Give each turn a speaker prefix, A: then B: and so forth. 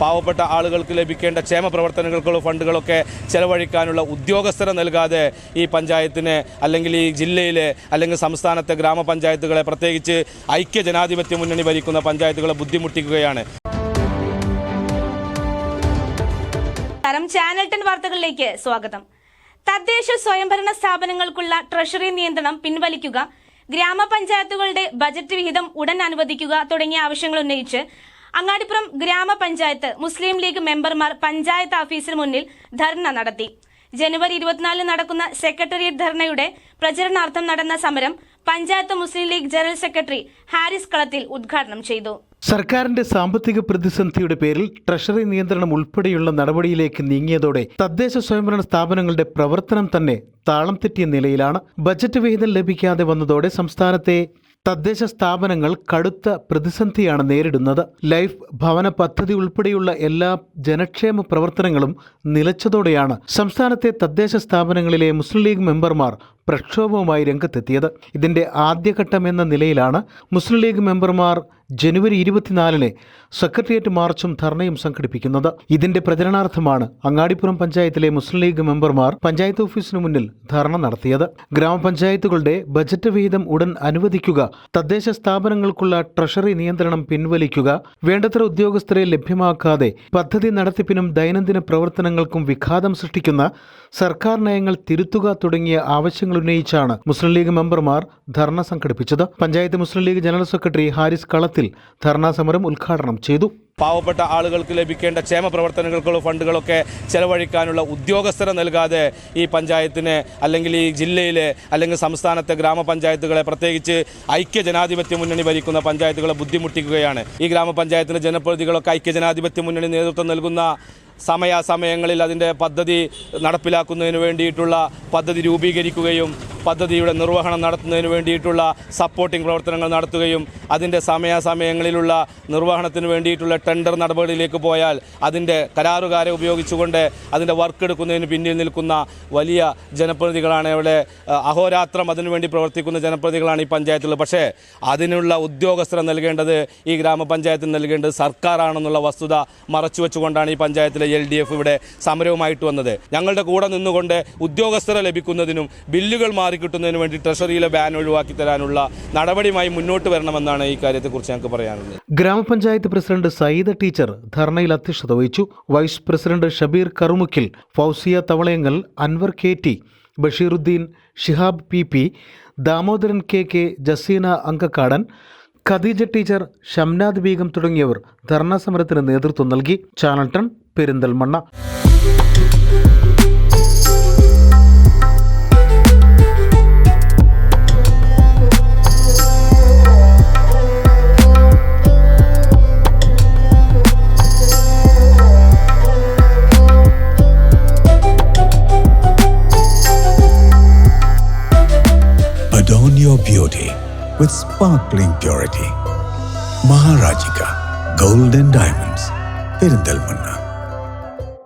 A: പാവപ്പെട്ട ആളുകൾക്ക് ലഭിക്കേണ്ട ക്ഷേമ പ്രവർത്തനങ്ങൾക്കുള്ള ഫണ്ടുകളൊക്കെ ചെലവഴിക്കാനുള്ള ഉദ്യോഗസ്ഥരെ നൽകാതെ ഈ പഞ്ചായത്തിന് അല്ലെങ്കിൽ ഈ ജില്ലയിലെ അല്ലെങ്കിൽ സംസ്ഥാനത്തെ ഗ്രാമപഞ്ചായത്തുകളെ പ്രത്യേകിച്ച് ഐക്യ ജനാധിപത്യ മുന്നണി ഭരിക്കുന്ന പഞ്ചായത്തുകളെ ബുദ്ധിമുട്ടിക്കുകയാണ്.
B: ചാനൽ വാർത്തകളിലേക്ക് സ്വാഗതം. തദ്ദേശ സ്വയംഭരണ സ്ഥാപനങ്ങൾക്കുള്ള ട്രഷറി നിയന്ത്രണം പിൻവലിക്കുക ഗ്രാമപഞ്ചായത്തുകളുടെ ബജറ്റ് വിഹിതം ഉടൻ അനുവദിക്കുക തുടങ്ങിയ ആവശ്യങ്ങൾ ഉന്നയിച്ച് അങ്ങാടിപ്പുറം ഗ്രാമപഞ്ചായത്ത് മുസ്ലിം ലീഗ് മെമ്പർമാർ പഞ്ചായത്ത് ഓഫീസിന് മുന്നിൽ ധർണ നടത്തി. ജനുവരി ഇരുപത്തിനാലിന് നടക്കുന്ന സെക്രട്ടേറിയറ്റ് ധർണയുടെ പ്രചരണാർത്ഥം നടന്ന സമരം പഞ്ചായത്ത് മുസ്ലിം ലീഗ് ജനറൽ സെക്രട്ടറി ഹാരിസ് കളത്തിൽ ഉദ്ഘാടനം ചെയ്തു.
C: സർക്കാരിന്റെ സാമ്പത്തിക പ്രതിസന്ധിയുടെ പേരിൽ ട്രഷറി നിയന്ത്രണം ഉൾപ്പെടെയുള്ള നടപടിയിലേക്ക് നീങ്ങിയതോടെ തദ്ദേശ സ്വയംഭരണ സ്ഥാപനങ്ങളുടെ പ്രവർത്തനം തന്നെ താളം തെറ്റിയ നിലയിലാണ്. ബജറ്റ് വിഹിതം ലഭിക്കാതെ വന്നതോടെ സംസ്ഥാനത്തെ തദ്ദേശ സ്ഥാപനങ്ങൾ കടുത്ത പ്രതിസന്ധിയാണ് നേരിടുന്നത്. ലൈഫ് ഭവന പദ്ധതി ഉൾപ്പെടെയുള്ള എല്ലാ ജനക്ഷേമ പ്രവർത്തനങ്ങളും നിലച്ചതോടെയാണ്. സംസ്ഥാനത്തെ തദ്ദേശ സ്ഥാപനങ്ങളിലെ മുസ്ലിം ലീഗ് മെമ്പർമാർ പ്രക്ഷോഭവുമായി രംഗത്തെത്തിയത്. ഇതിന്റെ ആദ്യഘട്ടം എന്ന നിലയിലാണ് മുസ്ലിം ലീഗ് മെമ്പർമാർ ജനുവരി ഇരുപത്തിനാലിന് സെക്രട്ടേറിയറ്റ് മാർച്ചും ധർണയും സംഘടിപ്പിക്കുന്നത്. ഇതിന്റെ പ്രചരണാർത്ഥമാണ് അങ്ങാടിപ്പുറം പഞ്ചായത്തിലെ മുസ്ലിം ലീഗ് മെമ്പർമാർ പഞ്ചായത്ത് ഓഫീസിന് മുന്നിൽ ധർണ നടത്തിയത്. ഗ്രാമപഞ്ചായത്തുകളുടെ ബജറ്റ് വിഹിതം ഉടൻ അനുവദിക്കുക തദ്ദേശ സ്ഥാപനങ്ങൾക്കുള്ള ട്രഷറി നിയന്ത്രണം പിൻവലിക്കുക വേണ്ടത്ര ഉദ്യോഗസ്ഥരെ ലഭ്യമാക്കാതെ പദ്ധതി നടത്തിപ്പിനും ദൈനംദിന പ്രവർത്തനങ്ങൾക്കും വിഘാതം സൃഷ്ടിക്കുന്ന സർക്കാർ നയങ്ങൾ തിരുത്തുക തുടങ്ങിയ ആവശ്യങ്ങൾ ഉന്നയിച്ചാണ് മുസ്ലിം ലീഗ് മെമ്പർമാർ ധർണ സംഘടിപ്പിച്ചത്. പഞ്ചായത്ത് മുസ്ലിം ലീഗ് ജനറൽ സെക്രട്ടറി ഹാരിസ് കളത്തിൽ ധർണാ സമരം ഉദ്ഘാടനം ചെയ്തു.
A: പാവപ്പെട്ട ആളുകൾക്ക് ലഭിക്കേണ്ട ക്ഷേമ പ്രവർത്തനങ്ങൾക്കുള്ള ഫണ്ടുകളൊക്കെ ചെലവഴിക്കാനുള്ള ഉദ്യോഗസ്ഥരെ നൽകാതെ ഈ പഞ്ചായത്തിന് അല്ലെങ്കിൽ ഈ ജില്ലയിലെ അല്ലെങ്കിൽ സംസ്ഥാനത്തെ ഗ്രാമപഞ്ചായത്തുകളെ പ്രത്യേകിച്ച് ഐക്യ ജനാധിപത്യ മുന്നണി ഭരിക്കുന്ന പഞ്ചായത്തുകളെ ബുദ്ധിമുട്ടിക്കുകയാണ്. ഈ ഗ്രാമപഞ്ചായത്തിലെ ജനപ്രതിനിധികളൊക്കെ ഐക്യ ജനാധിപത്യ മുന്നണി നേതൃത്വം നൽകുന്ന സമയാസമയങ്ങളിൽ അതിന്റെ പദ്ധതി നടപ്പിലാക്കുന്നതിന് വേണ്ടിയിട്ടുള്ള പദ്ധതി രൂപീകരിക്കുകയും പദ്ധതിയുടെ നിർവഹണം നടത്തുന്നതിന് വേണ്ടിയിട്ടുള്ള സപ്പോർട്ടിംഗ് പ്രവർത്തനങ്ങൾ നടത്തുകയും അതിന്റെ സമയാസമയങ്ങളിലുള്ള നിർവഹണത്തിന് വേണ്ടിയിട്ടുള്ള ടെൻഡർ നടപടിയിലേക്ക് പോയാൽ അതിന്റെ കരാറുകാരെ ഉപയോഗിച്ചുകൊണ്ട് അതിന്റെ വർക്ക് എടുക്കുന്നതിന് പിന്നിൽ നിൽക്കുന്ന വലിയ ജനപ്രതിനിധികളാണ് ഇവിടെ അഹോരാത്രം അതിനുവേണ്ടി പ്രവർത്തിക്കുന്ന ജനപ്രതിനിധികളാണ് ഈ പഞ്ചായത്തുള്ളത് പക്ഷേ അതിനുള്ള ഉദ്യോഗസ്ഥരെ നൽകേണ്ടത് ഈ ഗ്രാമപഞ്ചായത്തിന് നൽകേണ്ടത് സർക്കാരാണെന്നുള്ള വസ്തുത മറച്ചു വെച്ചുകൊണ്ടാണ് ഈ പഞ്ചായത്തിലെ എൽ ഇവിടെ സമരവുമായിട്ട് വന്നത്. ഞങ്ങളുടെ കൂടെ നിന്നുകൊണ്ട് ഉദ്യോഗസ്ഥരെ ലഭിക്കുന്നതിനും ബില്ലുകൾ മാറിക്കിട്ടുന്നതിനും വേണ്ടി ട്രഷറിയിലെ ബാൻ ഒഴിവാക്കി തരാനുള്ള നടപടിയുമായി മുന്നോട്ട് വരണമെന്നാണ് ഈ കാര്യത്തെക്കുറിച്ച് ഞങ്ങൾക്ക് പറയാനുള്ളത്.
C: ഗ്രാമപഞ്ചായത്ത് പ്രസിഡന്റ് സയ്യിദ ടീച്ചർ ധർണയിൽ അധ്യക്ഷത വഹിച്ചു. Vice president Shabeer Karumukkil Fousiya Thavalayangal Anvar K T Basheeruddin Shihab P P Damodaran K K Jaseena Ankakkadan Khadeeja teacher Shamnad Begum തുടങ്ങിയവർ ധർണാ സമരത്തിന് നേതൃത്വം നൽകി. Channel ton Perinthalmanna.
D: With sparkling purity. Maharajika Golden Diamonds, Perindalmanna.